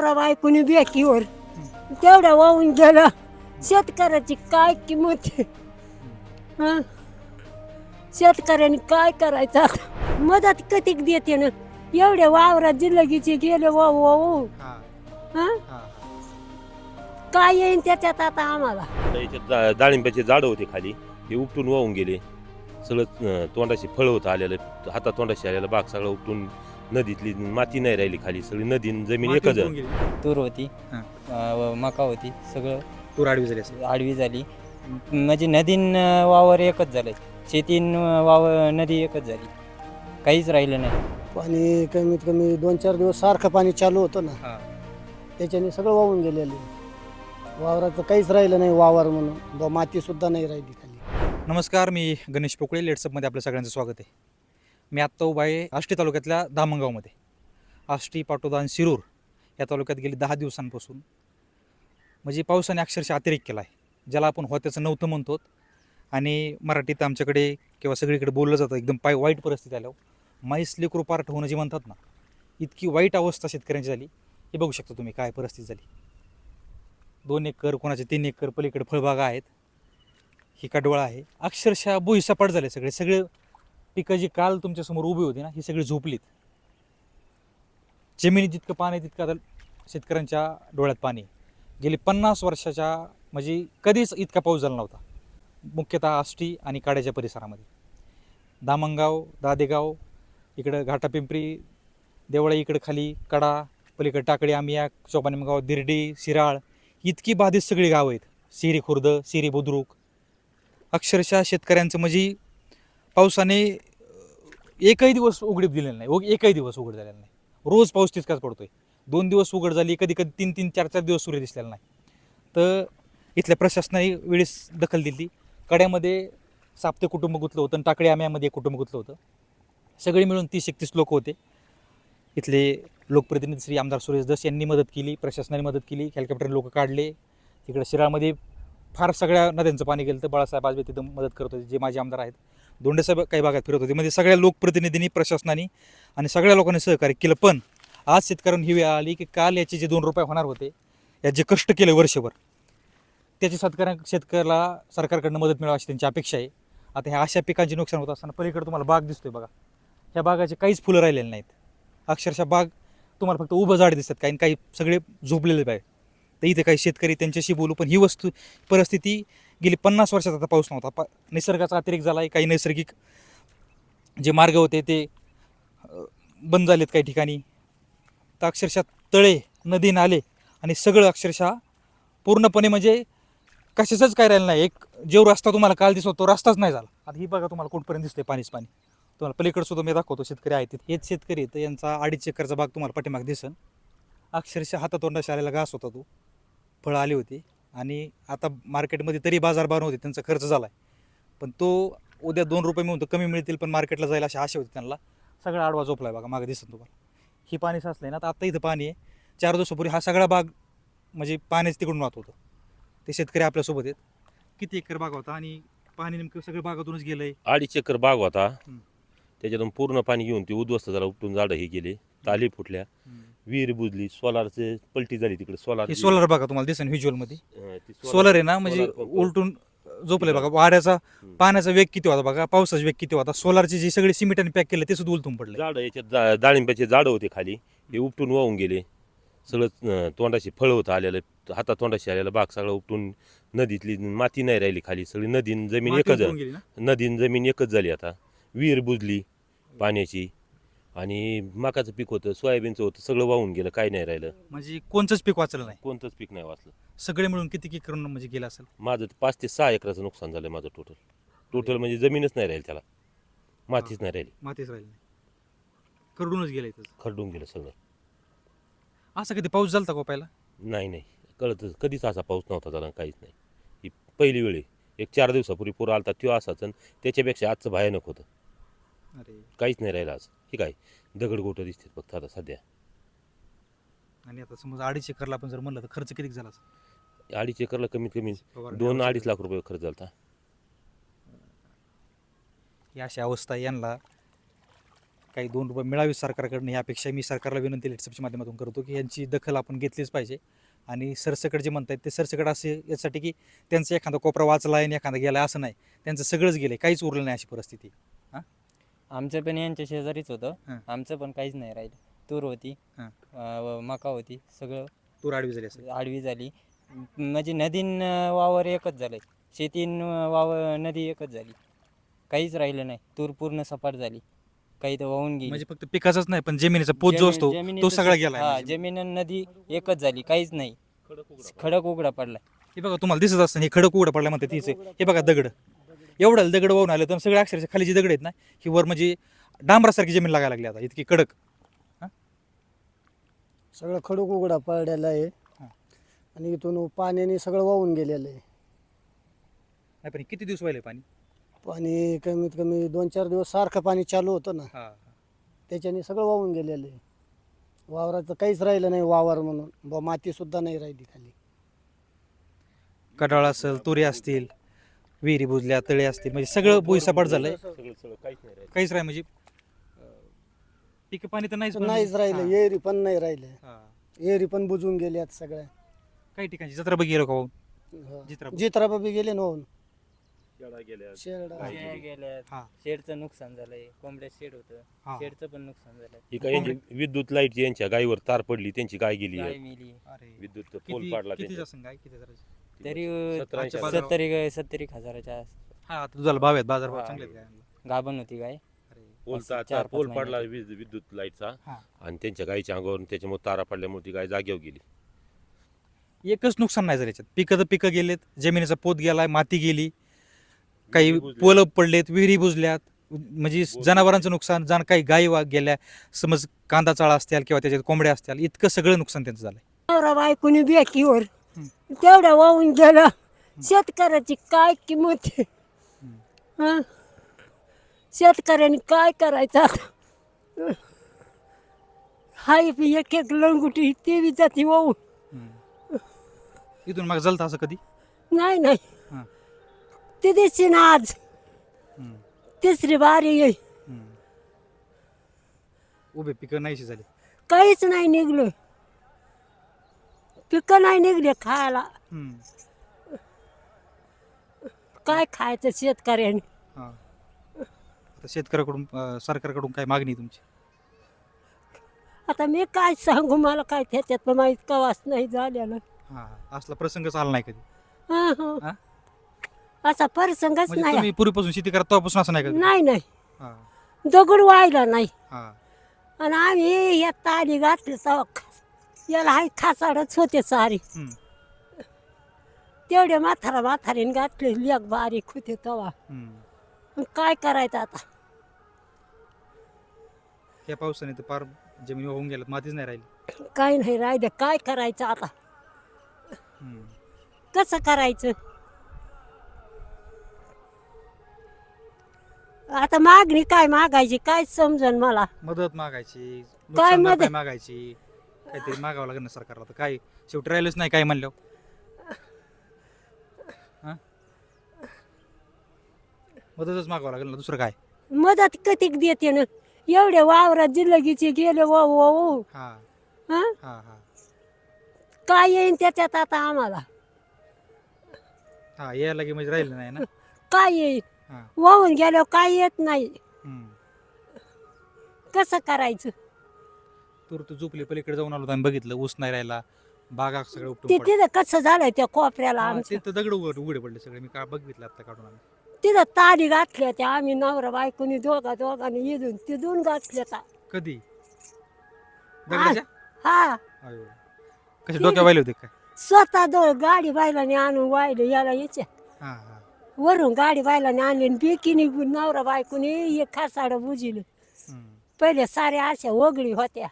नवरा बायकोनी बेकीवर तेवढं वाहून गेलं. शेतकऱ्याची काय किंमत आहे? हं? शेतकऱ्याने काय करायचं आता? मदत कधीक देते ना? एवढ्या वावरात जिल्लगीचे गेले वाहू वाहू. हा. काय येईन त्याच्यात आता आम्हाला? डाळिंबाचे झाडं होते खाली. ते उपटून वाहून गेले. सगळं अं, तोंडाशी फळ होतं आलेलं. हातात तोंडाशी आलेलं बाग सगळं उपटून नदीतली माती नाही राहिली खाली सगळी नदी जमीन माती एकच उकळून गेली. तूर होती हां. अं, व मका होती सगळं तूर आडवी झाली असेल. आडवी झाली. म्हणजे नदीन अं, वावर एकच झालं. शेतीन अं, वावर नदी एकच झाली. काहीच राहिलं नाही. पाणी कमीत कमी दोन चार दिवस सारखं पाणी चालू होतं ना. हा. त्याच्याने सगळं वाहून गेलेलं आहे. वावराचं काहीच राहिलं नाही वावर म्हणून. ब- माती सुद्धा नाही राहिली खाली. नमस्कार मी गणेश पोकळे. लेट्सअपमध्ये आपलं सगळ्यांचं स्वागत आहे. मी आत्ता उभा आहे आष्टी तालुक्यातल्या धामणगावमध्ये. आष्टी पाटोदा आणि शिरूर या तालुक्यात गेली दहा दिवसांपासून. म्हणजे पावसाने अक्षरशः अतिरेक केला आहे ज्याला आपण होत्याचं नव्हतं म्हणतो. आणि मराठीत आमच्याकडे किंवा सगळीकडे बोललं जातं एकदम पाय वाईट परिस्थिती आल्यावर. माईसली लेकरू पार्ट होणं जे म्हणतात ना इतकी वाईट अवस्था शेतकऱ्यांची झाली. हे बघू शकता तुम्ही काय परिस्थिती झाली. दोन एकर कोणाचे तीन एकर पलीकडे फळबागा आहेत. ही कडवळा आहे. अक्षरशः भुईसपाट झाले सगळे. सगळे पिकं जी काल तुमच्यासमोर उभी होती ना ही सगळी झोपलीत. जमिनीत जितकं पाणी तितकं आता शेतकऱ्यांच्या डोळ्यात पाणी गेली पन्नास वर्षाच्या म्हणजे कधीच इतका पाऊस झाला नव्हता. मुख्यतः आष्टी आणि काड्याच्या परिसरामध्ये. दामणगाव दादेगाव इकडं घाटापिंपरी देवळा इकडं खाली कडा पलीकडे टाकळी आमिया चोपानेमगाव दिर्डी शिराळ इतकी बाधित सगळी गावं आहेत. सिरी खुर्द सिरी बुद्रुक. अक्षरशः शेतकऱ्यांचं म्हणजे पावसाने एकही दिवस उघडीप दिलेला नाही. एकही दिवस उघड झालेला नाही. रोज पाऊस तितकाच पडतोय. दोन दिवस उघड झाली कधी कधी तीन तीन चार चार दिवस सूर्य दिसलेला नाही. तर इथल्या प्रशासनाने वेळेस दखल दिली. कड्यामध्ये साप्ते कुटुंब गुतलं होतं आणि टाकडे आम्यामध्ये एक कुटुंब गुतलं होतं. सगळे मिळून तीस एकतीस लोक होते. इथले लोकप्रतिनिधी श्री आमदार सुरेश दस यांनी मदत केली प्रशासनाने मदत केली हेलिकॉप्टर लोक काढले. तिकडं शिराळमध्ये फार सगळ्या नद्यांचं पाणी गेलं तर बाळासाहेब आजबे तिथं मदत करत होते जे माझे आमदार आहेत. दोंडेसाहेब काही भागात फिरत होते. म्हणजे सगळ्या लोकप्रतिनिधींनी प्रशासनाने आणि सगळ्या लोकांनी सहकार्य केलं. पण आज शेतकऱ्यांना ही वेळ आली की काल याचे जे दोन रुपये होणार होते यात जे कष्ट केले वर्षभर त्याची शेतकऱ्या शेतकऱ्याला सरकारकडनं मदत मिळावी अशी त्यांची अपेक्षा आहे. आता ह्या अशा पिकांचे नुकसान होत असताना पलीकडे तुम्हाला बाग दिसतोय बघा. ह्या बागाचे काहीच फुलं राहिलेले नाहीत. अक्षरशः बाग तुम्हाला फक्त उभं झाड दिसतात काही काही सगळे झोपलेले पाहिजे तर इथे काही शेतकरी त्यांच्याशी बोलू पण ही वस्तू परिस्थिती गेली पन्नास वर्षात आता पाऊस नव्हता. पा निसर्गाचा अतिरेक झाला आहे काही नैसर्गिक जे मार्ग होते ते बंद झालेत काही ठिकाणी. तर अक्षरशः तळे नदी नाले आणि सगळं अक्षरशः पूर्णपणे म्हणजे कशाचंच काय राहिलं नाही. एक जो रस्ता तुम्हाला काल दिसतो तो रस्ताच नाही झाला. आता ही बघा तुम्हाला कुठपर्यंत दिसते पाणीच पाणी. तुम्हाला पलीकडे सुद्धा मी दाखवतो शेतकरी आहेत तिथे. हेच शेतकरी तर यांचा अडीच एकरचा भाग तुम्हाला पाठीमाग दिसन. अक्षरशः हातातोंडाशी आलेला घास होता तो. फळं आली होती. आणि आता मार्केटमध्ये तरी बाजारभाव नव्हते त्यांचा खर्च झाला आहे पण तो उद्या दोन रुपये मिळून कमी मिळतील पण मार्केटला जायला अशी आशा होती त्यांना. सगळा आडवा झोपला आहे बघा मागे दिसत तुम्हाला. ही पाणी साचलं आहे ना आता आत्ता इथं पाणी आहे. चार दिवसापूर्वी हा सगळा बाग म्हणजे पाणीच तिकडून वाहत होतं. ते शेतकरी आपल्यासोबत आहेत. किती एकर बाग होता आणि पाणी नेमकं सगळं बागातूनच गेलं आहे अडीच एकर बाग होता. त्याच्यातून पूर्ण पाणी घेऊन ते उद्ध्वस्त झाला उपटून झाडं हे गेले ताली फुटल्या. विहीर बुजली सोलारचे पलटी झाली तिकडे सोलार हे सोलर बघा तुम्हाला दिसेल व्हिज्युअलमध्ये सोलर आहे ना म्हणजे उलटून झोपले बघा वाऱ्याचा. पाण्याचा वेग किती होता बघा पावसाचा वेग किती होता सोलारचे जे सगळे सिमेंटने पॅक केले ते सुद्धा उलटून पडले. झाडं याच्यात जा- डाळिंबाचे झाडं होते खाली ते उपटून वाहून गेले. सगळं अं, तोंडाशी फळ होतं आलेलं हातात तोंडाशी आलेलं बाग सगळं उपटून नदीतली माती नाही राहिली खाली सगळी नदी न जमीन माती एकच उकळून गेली ना? नदी न जमीन एकच झाली आता. विहीर बुजली पाण्याची आणि मकाचं पीक होतं सोयाबीनचं होतं सगळं वाहून गेलं काही नाही राहिलं. म्हणजे कोणचंच पीक वाचलं नाही? कोणतंच पीक नाही वाचलं. सगळे मिळून किती किती करून म्हणजे गेलं असेल? माझं पाच ते सहा एकराचं नुकसान झालं माझं टोटल टोटल म्हणजे जमीनच नाही राहील त्याला. मातीच नाही राहिली. मातीच राहिली नाही. करडूनच गेलं इथं खरडून गेलं सगळं. असं कधी पाऊस झाला का पहिला? नाही नाही. कळतच कधीच असा पाऊस नव्हता झाला काहीच नाही. ही पहिली वेळी. एक चार दिवसापूर्वी पूर आलता तो असाच आणि त्याच्यापेक्षा आजचं भयानक होतं. अरे. काहीच नाही राहिलं आज. हे काय? दगड गोटं दिसतात फक्त आता सध्या. आणि आता समजा अडीच एकरला आपण जर म्हणलं तर खर्च किती झाला असेल? अडीच एकरला कमीत कमी फवारणी दोन. अडीच लाख रुपये खर्च झाला ही अशी अवस्था आहे यांना काही दोन रुपये मिळावे सरकारकडनं यापेक्षा मी सरकारला विनंती लेट्सअपच्या माध्यमातून करतो की यांची दखल आपण घेतलीच पाहिजे. आणि सरसकट जे म्हणतायत ते सरसकट असे यासाठी की त्यांचा एखादा कोपरा वाचला आहे आणि एखादा गेला असं नाही. त्यांचं सगळंच गेलं काहीच उरलं नाही अशी परिस्थिती. आमचं पण यांच्या शेजारीच होतं. हां. आमचं पण काहीच नाही राहिलं. तूर होती हां. अं, मका होती सगळं तूर आडवी झाली असेल. आडवी झाली. म्हणजे नदीन अं, वावर एकच झालं. शेतीन अं, वावर नदी एकच झाली. काहीच राहिलं नाही. तूर पूर्ण सपाट झाली. काही तर वाहून गेली. म्हणजे फक्त पिकाचाच नाही पण जमिनीचा पोत जो असतो जमिनी- तो सगळा स- गेला हा जमीन आणि नदी एकच झाली. काहीच नाही. खडक उघडा पडला हे बघा तुम्हाला दिसत असतं हे खडक उघडं पडलं म्हणते तीच. हे बघा दगड. एवढं दगड वाहून आलं तर सगळे अक्षरशः खाली जी दगड आहेत ना ही वर म्हणजे डांबरासारखी जमीन लागायला लागली आता. इतकी कडक. सगळं खडूक उघडा पडलेला आहे. हा. आणि इथून पाण्याने सगळं वाहून गेलेलं आहे. नाही पण हे किती दिवस व्हायला पाणी? पाणी कमीत कमी दोन चार दिवस सारखं पाणी चालू होतं ना. हा त्याच्याने सगळं वाहून गेलेलं आहे. वावराचं काहीच राहिलं नाही वावर म्हणून. ब माती सुद्धा नाही राहिली खाली. कडाळ असेल तुरी असतील विहिरी बुजल्या तळे असतील म्हणजे सगळं भुईसपाट झालंय. सगळं सगळं काहीच नाही राहिलं. काहीच राही म्हणजे पीक पाणी तर नाहीच नाहीच राहिलं हा, एरी पण नाही राहिलं हा. एरी पण बुजून गेल्यात सगळ्या. काही ठिकाणी जत्रा बघ गेलो का? हा. जित्राबाई. जित्राबाबी गेले ना गेल्या शेरडा हा. शेडचं नुकसान झालंय. कोंबड्यात शेड हा. होतं शेडचं पण नुकसान झालंय. ही काय यांची विद्युत लाइट यांच्या गायीवर तार पडली त्यांची गाय गेली गाय मेली. अरे. विद्युत किती पोल पाडला किती त्यांच्या. किती तरी हजार. सत्तरी सत्तरी एक हजाराच्या आस- हा आता तुझा भाव आहेत बाजार भाव हा. चांगले आहेत. गाभण होती गाय असं चार पोल महिने पडला. वीज विद्युत लाईटचा हा. आणि त्यांच्या गायीच्या अंगावरून त्याच्यामुळे तारा पडल्यामुळे ती गाय जागेवर गेली एकच नुकसान नाही झालं याच्यात पिकं तर पिकं गेलेत जमिनीचा पोत गेलाय माती गेली काही विहिरी बुजल्या. पोलं पडलेत विहिरी बुजल्यात म्हणजे जनावरांचं नुकसान जाण काही गायी वा गेल्या समज कांदा चाळा असतील किंवा त्याच्यात कोंबड्या असतील इतकं सगळं नुकसान त्यांचं झालंय नवरा बायकोनी बेकीवर तेवढं वाहून गेलं शेतकऱ्याची काय किंमत? हं? शेतकऱ्याने काय करायचं आता हाय बी एक एक लंगुटी ते बी जाती वाहून इथून मग जलतं असं कधी नाही नाही हां. ते दिसते ना आज हम्म. तिसरी बारी येई. उभे पिकं नाहीशी झाली काहीच नाही निघलं पिकं नाही निघले खायला. हम्म. काय खायचं शेतकऱ्याने? हा. आता शेतकऱ्याकडून अं, सरकारकडून काय मागणी आहे तुमची? आता मी काय सांगू मला काय त्याच्यात माहीत कवाच नाही झालेलं. हा असला प्रसंगच आला नाही कधी? हं, हं. हा? असा प्रसंगच म्हणजे नाही. तुम्ही पूर्वीपासून शेती करत तेव्हापासून असं नाही कधी? नाही नाही. हा. दगड व्हायला नाही. हा. आणि आम्ही या ताली घातली तेव्हा खा- याला हाय खासाडच होते सारी. हम्म. तेवढे म्हातारा म्हातारीने घातले लेख बारीक होते हम्म. मग काय करायचं आता? या पावसाने तर फार जमीन वाहून गेल्यात मातीच नाही राहिली. काय नाही राहिलं. काय करायचं आता? हम्म. कसं करायचं? आता मागणी काय मागायची? काय समजन मला? मदत मागायची काय भरपाई मदत? मागायची. काहीतरी मागावं लागेल ना सरकारला. तर काय शेवटी राहिलंच नाही काय म्हणलं मदतच मागावं लागेल ना दुसरं काय? मदत कधीक देते ना? एवढे वावरात जिल्लगीचे गेले वो वो वो. हा. हं? हा हा. काय येईन त्याच्यात आता आम्हाला? हा यायला लगे म्हणजे राहिलं नाही ना? काय येईल हा. वाहून गेल्यावर काय येत नाही? हम्म. कसं करायचं? तूर तू झोपली पलीकडे जाऊन आलो होतो आम्ही बघितलं ऊस नाही राहिला बागा सगळं उपटून. तिथं कसं झालंय त्या कोपऱ्याला हा, आमच्या ते तर दगड उघड उघडे पडले सगळे. मी का बघितलं आता काढून आम्ही? तिथं ताली घातल्या त्या आम्ही नवरा बायकोनी दोघा दोघांनी येऊन तिथून घातल्या ता कधी? दगडाच्या? हा. अयो. कसे डोक्या वाहिले होते काय? स्वतः गाडी बायलाने आणून वाहिलं याला याच्या हा हा. वरून गाडी बायलाने आणली आणि बेकीने नवरा बायकोनी हे खासाड बुजिलं. हम्म. पहिले साऱ्या अशा ओगळी होत्या.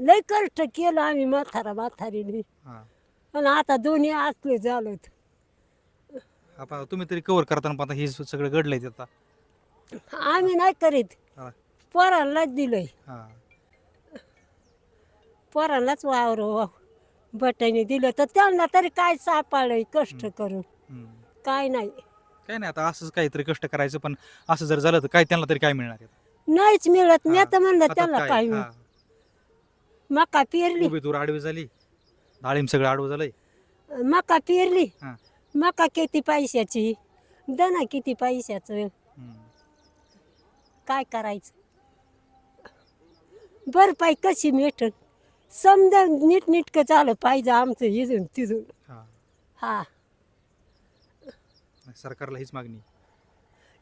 लय कष्ट केलं आम्ही म्हातारा म्हातारीने. आणि आता दोन्ही असले झालो तुम्ही तरी कव्हर करताना हे सगळं घडलंय ते आता. आम्ही नाही करीत. हा. पोरांनाच दिलंय. हा. पोरांनाच वावर बटाने दिलं तर त्यांना तरी काय सापाळय कष्ट करून. हम्म. काय नाही. काय नाही आता असंच काहीतरी कष्ट करायचं पण असं जर झालं तर काय त्यांना तरी काय मिळणार आहे? नाहीच मिळत. मी. आता म्हणलं हातात त्याला काय? काय हा. मका पेरली. उभी तूर आडवी झाली. डाळिंब सगळं आडवं झालंय. मका पेरली. हा. मका किती पैशाची? दना किती पैशाचं? हम्म. काय करायचं? भरपाई कशी मिळत? समजा नीटनीटकं झालं पाहिजे आमचं इथून तिथून. हा. हा. सरकारला हीच मागणी.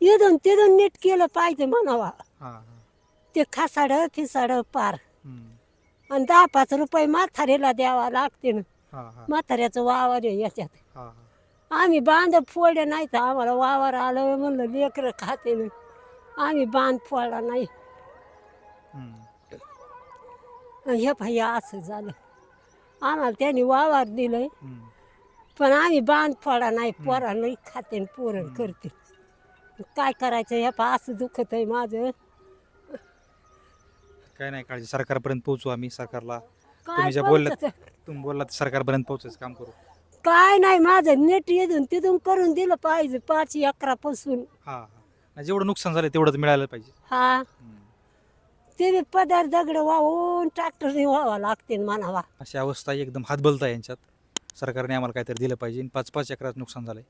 इथून तिथून नीट केलं पाहिजे म्हणावा. हा हा. ते खासाड फिसाड पार. हम्म. आणि दहा पाच रुपये म्हाताऱ्याला द्यावा लागते ना. म्हाताऱ्याचं वावर आहे याच्यात. आम्ही बांध फोडले नाही तर आम्हाला वावर आलं म्हणलं लेकरं खाते ना. आम्ही बांध फोडला नाही. हे भाई असं झालं. आम्हाला त्यांनी वावर दिलंय. पण आम्ही बांध फोडा नाही पोरा नाही खाते पोरण करते. काय करायचं हे पहा असं दुखत आहे माझं. काय नाही काळजी. सरकारपर्यंत पोहोचू आम्ही सरकारला. काय तुम्ही ज्या बोललात पोहोचायचं? तुम्ही बोललात सरकारपर्यंत पोहोचायचं काम करू. काय नाही माझं नेट येऊन तिथून करून दिलं पाहिजे पाच अकरापासून हा हा. नाही, जेवढं नुकसान झालं तेवढं तर मिळालं पाहिजे. हा. हम्म. ते बी पदार्थ दगड वाहून ट्रॅक्टरने व्हावा लागते म्हणावा. अशी अवस्था आहे, एकदम हातबलता आहे यांच्यात. सरकारने आम्हाला काहीतरी दिलं पाहिजे. आणि पाच पाच एकरात नुकसान झालंय.